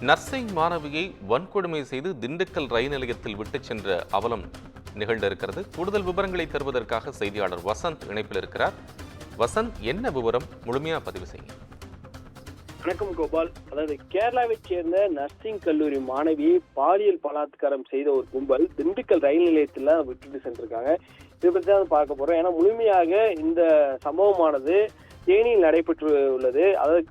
Nursing மாணவியை வன்கொடுமை செய்து திண்டுக்கல் ரயில் நிலையத்தில் விட்டுச் சென்ற அவலம் நிகழ்ந்திருக்கிறது. கூடுதல் விவரங்களை தருவதற்காக செய்தியாளர் வசந்த் இணைப்பில் இருக்கிறார். வசந்த் என்ன விவரம்? முழுமையாக பதிவு செய்யுங்க. வணக்கம் கோபால். அதாவது கேரளாவைச் சேர்ந்த நர்சிங் கல்லூரி மாணவியை பாலியல் பலாத்காரம் செய்த ஒரு கும்பல் திண்டுக்கல் ரயில் நிலையத்தில் விட்டுட்டு சென்றிருக்காங்க. இதை பற்றி தான் பார்க்க போறோம். ஏன்னா முழுமையாக இந்த சம்பவமானது தேனியில் நடைபெற்று உள்ளது. அதாவது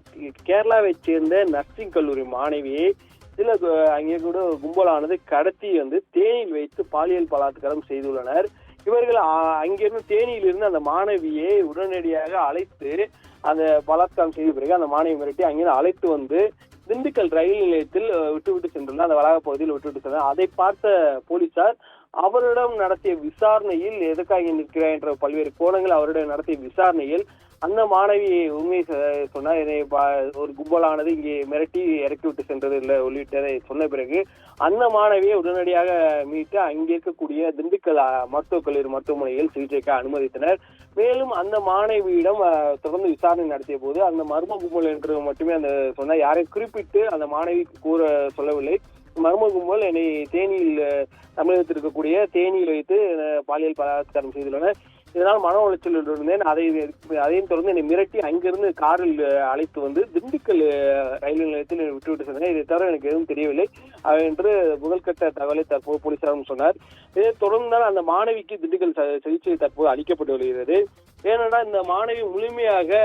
கேரளாவை சேர்ந்த நர்சிங் கல்லூரி மாணவியை சில அங்கே கூட கும்பலானது கடத்தி வந்து தேனியில் வைத்து பாலியல் பலாத்காரம் செய்துள்ளனர். இவர்கள் அ- அங்கிருந்து தேனியிலிருந்து அந்த மாணவியை உடனடியாக அழைத்து அந்த பலாத்காரம் செய்த பிறகு அந்த மாணவி மிரட்டி அங்கிருந்து அழைத்து வந்து திண்டுக்கல் ரயில் நிலையத்தில் விட்டுவிட்டு சென்றிருந்தார் அந்த வளாக பகுதியில் விட்டுவிட்டு சென்றார். அதை பார்த்த போலீசார் அவரிடம் நடத்திய விசாரணையில் எதுக்காக இங்க நிற்கிறாய் என்ற பல்வேறு கோணங்கள் அவரிடம் நடத்திய விசாரணையில் அந்த மாணவி உண்மை சொன்னா சொன்னார் என்னை பா- ஒரு கும்பலானது இங்கே மிரட்டி இறக்கி விட்டு சென்றது இல்லை உள்ளிட்டதை சொன்ன பிறகு அந்த மாணவியை உடனடியாக மீட்டு அங்கே இருக்கக்கூடிய திண்டுக்கல் மருத்துவக் கல்லூரி மருத்துவமனையில் சிகிச்சைக்கு அனுமதித்தனர். மேலும் அந்த மாணவியிடம் தொடர்ந்து விசாரணை நடத்திய போது அந்த மர்ம கும்பல் என்று மட்டுமே அந்த சொன்ன யாரையும் குறிப்பிட்டு அந்த மாணவிக்கு கூற சொல்லவில்லை. மர்ம கும்பல் என்னை தேனியில் தமிழகத்தில் இருக்கக்கூடிய தேனியில் வைத்து பாலியல் பலாத்காரம் செய்துள்ளனர். இதனால் மன உளைச்சல் இருந்தேன். அதை அதையும் தொடர்ந்து என்னை மிரட்டி அங்கிருந்து காரில் அழைத்து வந்து திண்டுக்கல் ரயில் நிலையத்தில் விட்டுவிட்டு சென்றனர் இதை தவிர எனக்கு எதுவும் தெரியவில்லை. என்று முதல்கட்ட தகவலை தற்போது போலீசாரும் சொன்னார். இதை தொடர்ந்து அந்த மாணவிக்கு திண்டுக்கல் ச- சிகிச்சை தற்போது அளிக்கப்பட்டு வருகிறது. ஏனென்றால் இந்த மாணவி முழுமையாக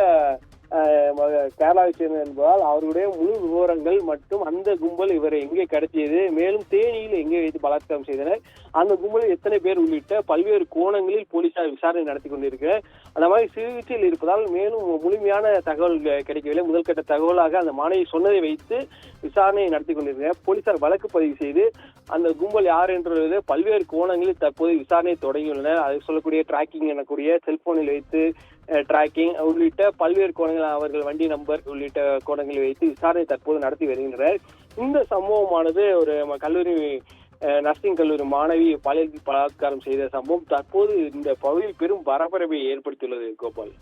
கேரளாவை சேர்ந்தது என்பதால் அவருடைய முழு விவரங்கள் மற்றும் அந்த கும்பல் இவரை எங்கே கடத்தியது மேலும் தேனியில் எங்கே வைத்து பலாத்காரம் செய்தனர் அந்த கும்பலில் எத்தனை பேர் உள்ளிட்ட பல்வேறு கோணங்களில் போலீசார் விசாரணை நடத்தி கொண்டிருக்கு. அந்த மாதிரி சிகிச்சையில் இருப்பதால் மேலும் முழுமையான தகவல் கிடைக்கவில்லை. முதல்கட்ட தகவலாக அந்த மாணவி சொன்னதை வைத்து விசாரணையை நடத்தி கொண்டிருக்கிறார். போலீசார் வழக்கு பதிவு செய்து அந்த கும்பல் யார் என்றது பல்வேறு கோணங்களில் தற்போது விசாரணை தொடங்கியுள்ளனர். அது சொல்லக்கூடிய டிராக்கிங் எனக்கூடிய செல்போனில் வைத்து டிராக்கிங் உள்ளிட்ட பல்வேறு கோணங்கள் அவர்கள் வண்டி நம்பர் உள்ளிட்ட கோணங்களை வைத்து விசாரணை தற்போது நடத்தி வருகின்றனர். இந்த சம்பவமானது ஒரு கல்லூரி நர்சிங் கல்லூரி மாணவி பாலியல் பலாத்காரம் செய்த சம்பவம் தற்போது இந்த பகுதியில் பெரும் பரபரப்பை ஏற்படுத்தியுள்ளது கோபால்.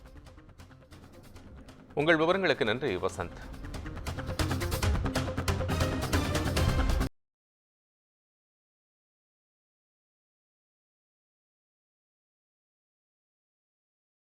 உங்கள் விவரங்களுக்கு நன்றி வசந்த்.